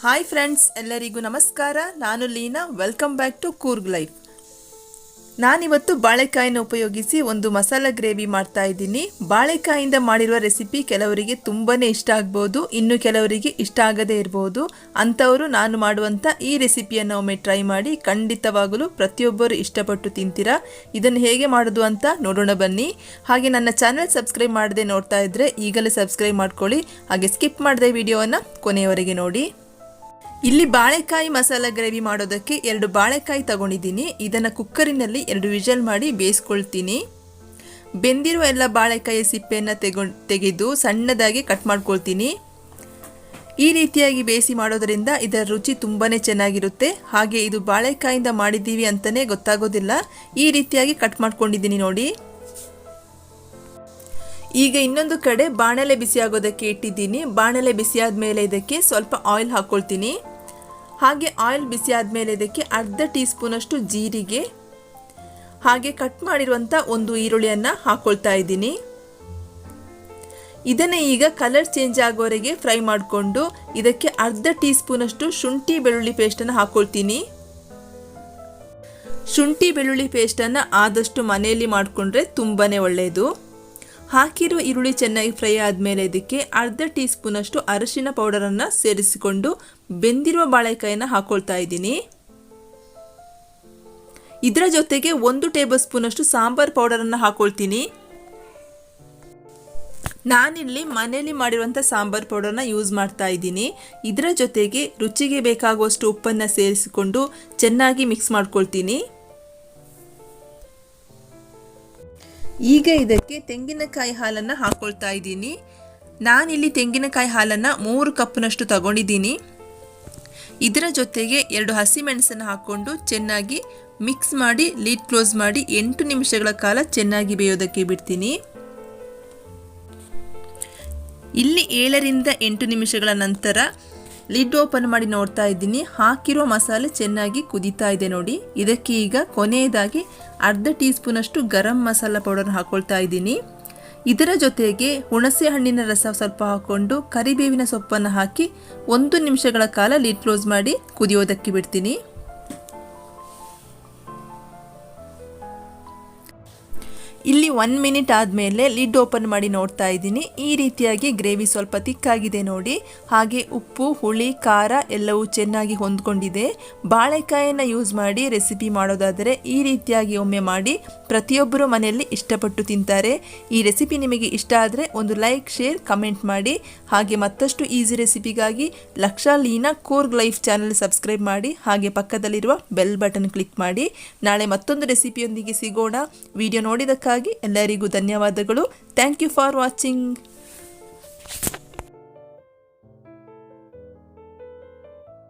Hi friends ಎಲ್ಲರಿಗೂ ನಮಸ್ಕಾರ. ನಾನು Leena. Welcome back to Coorg life ನಾನಿವತ್ತು ಬಾಳೆಕಾಯಿನ ಉಪಯೋಗಿಸಿ ಒಂದು ಮಸಾಲ ಗ್ರೇವಿ ಮಾಡ್ತಾ ಇದ್ದೀನಿ. ಬಾಳೆಕಾಯಿಂದ ಮಾಡಿರುವ ರೆಸಿಪಿ ಕೆಲವರಿಗೆ ತುಂಬಾ ಇಷ್ಟ ಆಗ್ಬೋದು. ಇನ್ನು ಕೆಲವರಿಗೆ ಇಷ್ಟ ಆಗದೇ ಇರ್ಬೋದು. ಅಂಥವರು ನಾನು ಮಾಡುವಂಥ ಈ ರೆಸಿಪಿಯನ್ನು ಒಮ್ಮೆ ಟ್ರೈ ಮಾಡಿ ಖಂಡಿತವಾಗಲೂ ಪ್ರತಿಯೊಬ್ಬರು ಇಷ್ಟಪಟ್ಟು ತಿಂತೀರಾ? ಇದನ್ನು ಹೇಗೆ ಮಾಡೋದು ಅಂತ ನೋಡೋಣ ಬನ್ನಿ. ಹಾಗೆ ನನ್ನ ಚಾನಲ್ ಸಬ್ಸ್ಕ್ರೈಬ್ ಮಾಡದೆ ನೋಡ್ತಾ ಇದ್ದರೆ ಈಗಲೇ ಸಬ್ಸ್ಕ್ರೈಬ್ ಮಾಡ್ಕೊಳ್ಳಿ. ಹಾಗೆ ಸ್ಕಿಪ್ ಮಾಡದೆ ವಿಡಿಯೋವನ್ನು ಕೊನೆಯವರೆಗೆ ನೋಡಿ. ಇಲ್ಲಿ ಬಾಳೆಕಾಯಿ ಮಸಾಲ ಗ್ರೇವಿ ಮಾಡೋದಕ್ಕೆ ಎರಡು ಬಾಳೆಕಾಯಿ ತಗೊಂಡಿದ್ದೀನಿ. ಇದನ್ನು ಕುಕ್ಕರಿನಲ್ಲಿ ಎರಡು ವಿಜಲ್ ಮಾಡಿ ಬೇಯಿಸ್ಕೊಳ್ತೀನಿ. ಬೆಂದಿರುವ ಎಲ್ಲ ಬಾಳೆಕಾಯಿ ಸಿಪ್ಪೆಯನ್ನು ತೆಗೊಂಡು ತೆಗೆದು ಸಣ್ಣದಾಗಿ ಕಟ್ ಮಾಡ್ಕೊಳ್ತೀನಿ. ಈ ರೀತಿಯಾಗಿ ಬೇಯಿಸಿ ಮಾಡೋದರಿಂದ ಇದರ ರುಚಿ ತುಂಬಾ ಚೆನ್ನಾಗಿರುತ್ತೆ. ಹಾಗೆ ಇದು ಬಾಳೆಕಾಯಿಂದ ಮಾಡಿದ್ದೀವಿ ಅಂತಲೇ ಗೊತ್ತಾಗೋದಿಲ್ಲ. ಈ ರೀತಿಯಾಗಿ ಕಟ್ ಮಾಡ್ಕೊಂಡಿದ್ದೀನಿ ನೋಡಿ. ಈಗ ಇನ್ನೊಂದು ಕಡೆ ಬಾಣಲೆ ಬಿಸಿ ಆಗೋದಕ್ಕೆ ಇಟ್ಟಿದ್ದೀನಿ. ಬಾಣಲೆ ಬಿಸಿ ಆದಮೇಲೆ ಇದಕ್ಕೆ ಸ್ವಲ್ಪ ಆಯಿಲ್ ಹಾಕ್ಕೊಳ್ತೀನಿ ಹಾಗೆ ಆಯಿಲ್ ಬಿಸಿ ಆದಮೇಲೆ ಇದಕ್ಕೆ ಅರ್ಧ ಟೀ ಸ್ಪೂನಷ್ಟು ಜೀರಿಗೆ. ಹಾಗೆ ಕಟ್ ಮಾಡಿರುವಂಥ ಒಂದು ಈರುಳ್ಳಿಯನ್ನು ಹಾಕ್ಕೊಳ್ತಾ ಇದ್ದೀನಿ. ಇದನ್ನು ಈಗ ಕಲರ್ ಚೇಂಜ್ ಆಗೋವರೆಗೆ ಫ್ರೈ ಮಾಡಿಕೊಂಡು ಇದಕ್ಕೆ ಅರ್ಧ ಟೀ ಸ್ಪೂನಷ್ಟು ಶುಂಠಿ ಬೆಳ್ಳುಳ್ಳಿ ಪೇಸ್ಟನ್ನು ಹಾಕ್ಕೊಳ್ತೀನಿ ಶುಂಠಿ ಬೆಳ್ಳುಳ್ಳಿ ಪೇಸ್ಟನ್ನು ಆದಷ್ಟು ಮನೆಯಲ್ಲಿ ಮಾಡಿಕೊಂಡ್ರೆ ತುಂಬಾ ಒಳ್ಳೆಯದು ಹಾಕಿರುವ ಈರುಳ್ಳಿ ಚೆನ್ನಾಗಿ ಫ್ರೈ ಆದಮೇಲೆ ಇದಕ್ಕೆ ಅರ್ಧ ಟೀ ಸ್ಪೂನಷ್ಟು ಅರಶಿನ ಪೌಡರನ್ನು ಸೇರಿಸಿಕೊಂಡು ಬೆಂದಿರುವ ಬಾಳೆಕಾಯಿನ ಹಾಕೊಳ್ತಾ ಇದ್ದೀನಿ. ಇದರ ಜೊತೆಗೆ ಒಂದು ಟೇಬಲ್ ಸ್ಪೂನಷ್ಟು ಸಾಂಬಾರ್ ಪೌಡರನ್ನು ಹಾಕೊಳ್ತೀನಿ. ನಾನಿಲ್ಲಿ ಮನೆಯಲ್ಲಿ ಮಾಡಿರುವಂಥ ಸಾಂಬಾರ್ ಪೌಡರ್ನ ಯೂಸ್ ಮಾಡ್ತಾ ಇದ್ದೀನಿ. ಇದರ ಜೊತೆಗೆ ರುಚಿಗೆ ಬೇಕಾಗುವಷ್ಟು ಉಪ್ಪನ್ನು ಸೇರಿಸಿಕೊಂಡು ಚೆನ್ನಾಗಿ ಮಿಕ್ಸ್ ಮಾಡ್ಕೊಳ್ತೀನಿ. ಈಗ ಇದಕ್ಕೆ ತೆಂಗಿನಕಾಯಿ ಹಾಲನ್ನು ಹಾಕ್ಕೊಳ್ತಾ ಇದ್ದೀನಿ. ನಾನಿಲ್ಲಿ ತೆಂಗಿನಕಾಯಿ ಹಾಲನ್ನು ಮೂರು ಕಪ್ನಷ್ಟು ತಗೊಂಡಿದ್ದೀನಿ. ಇದರ ಜೊತೆಗೆ ಎರಡು ಹಸಿಮೆಣಸನ್ನು ಹಾಕ್ಕೊಂಡು ಚೆನ್ನಾಗಿ ಮಿಕ್ಸ್ ಮಾಡಿ, ಲೀಡ್ ಕ್ಲೋಸ್ ಮಾಡಿ ಎಂಟು ನಿಮಿಷಗಳ ಕಾಲ ಚೆನ್ನಾಗಿ ಬೇಯೋದಕ್ಕೆ ಬಿಡ್ತೀನಿ. ಇಲ್ಲಿ ಏಳರಿಂದ ಎಂಟು ನಿಮಿಷಗಳ ನಂತರ ಲಿಡ್ ಓಪನ್ ಮಾಡಿ ನೋಡ್ತಾ ಇದ್ದೀನಿ. ಹಾಕಿರೋ ಮಸಾಲೆ ಚೆನ್ನಾಗಿ ಕುದೀತಾ ಇದೆ ನೋಡಿ. ಇದಕ್ಕೆ ಈಗ ಕೊನೆಯದಾಗಿ ಅರ್ಧ ಟೀ ಸ್ಪೂನಷ್ಟು ಗರಂ ಮಸಾಲ ಪೌಡರ್ ಹಾಕೊಳ್ತಾ ಇದ್ದೀನಿ. ಇದರ ಜೊತೆಗೆ ಹುಣಸೆ ಹಣ್ಣಿನ ರಸ ಸ್ವಲ್ಪ ಹಾಕ್ಕೊಂಡು ಕರಿಬೇವಿನ ಸೊಪ್ಪನ್ನು ಹಾಕಿ ಒಂದು ನಿಮಿಷಗಳ ಕಾಲ ಲಿಡ್ ಕ್ಲೋಸ್ ಮಾಡಿ ಕುದಿಯೋದಕ್ಕೆ ಬಿಡ್ತೀನಿ. ಇಲ್ಲಿ ಒನ್ ಮಿನಿಟ್ ಆದಮೇಲೆ ಲಿಡ್ ಓಪನ್ ಮಾಡಿ ನೋಡ್ತಾ ಇದ್ದೀನಿ. ಈ ರೀತಿಯಾಗಿ ಗ್ರೇವಿ ಸ್ವಲ್ಪ ತಿಕ್ಕಾಗಿದೆ ನೋಡಿ. ಹಾಗೆ ಉಪ್ಪು, ಹುಳಿ, ಖಾರ ಎಲ್ಲವೂ ಚೆನ್ನಾಗಿ ಹೊಂದ್ಕೊಂಡಿದೆ. ಬಾಳೆಕಾಯನ್ನು ಯೂಸ್ ಮಾಡಿ ರೆಸಿಪಿ ಮಾಡೋದಾದರೆ ಈ ರೀತಿಯಾಗಿ ಒಮ್ಮೆ ಮಾಡಿ ಪ್ರತಿಯೊಬ್ಬರು ಮನೆಯಲ್ಲಿ ಇಷ್ಟಪಟ್ಟು ತಿಂತಾರೆ. ಈ ರೆಸಿಪಿ ನಿಮಗೆ ಇಷ್ಟ ಆದರೆ ಒಂದು ಲೈಕ್ ಶೇರ್ ಕಮೆಂಟ್ ಮಾಡಿ. ಹಾಗೆ ಮತ್ತಷ್ಟು ಈಸಿ ರೆಸಿಪಿಗಾಗಿ lakh Leena Coorg life channel subscribe ಮಾಡಿ. ಹಾಗೆ ಪಕ್ಕದಲ್ಲಿರುವ ಬೆಲ್ ಬಟನ್ ಕ್ಲಿಕ್ ಮಾಡಿ. ನಾಳೆ ಮತ್ತೊಂದು ರೆಸಿಪಿಯೊಂದಿಗೆ ಸಿಗೋಣ. ವಿಡಿಯೋ ನೋಡಿದಕ್ಕಾಗಿ ಎಲ್ಲರಿಗೂ ಧನ್ಯವಾದಗಳು. Thank you for watching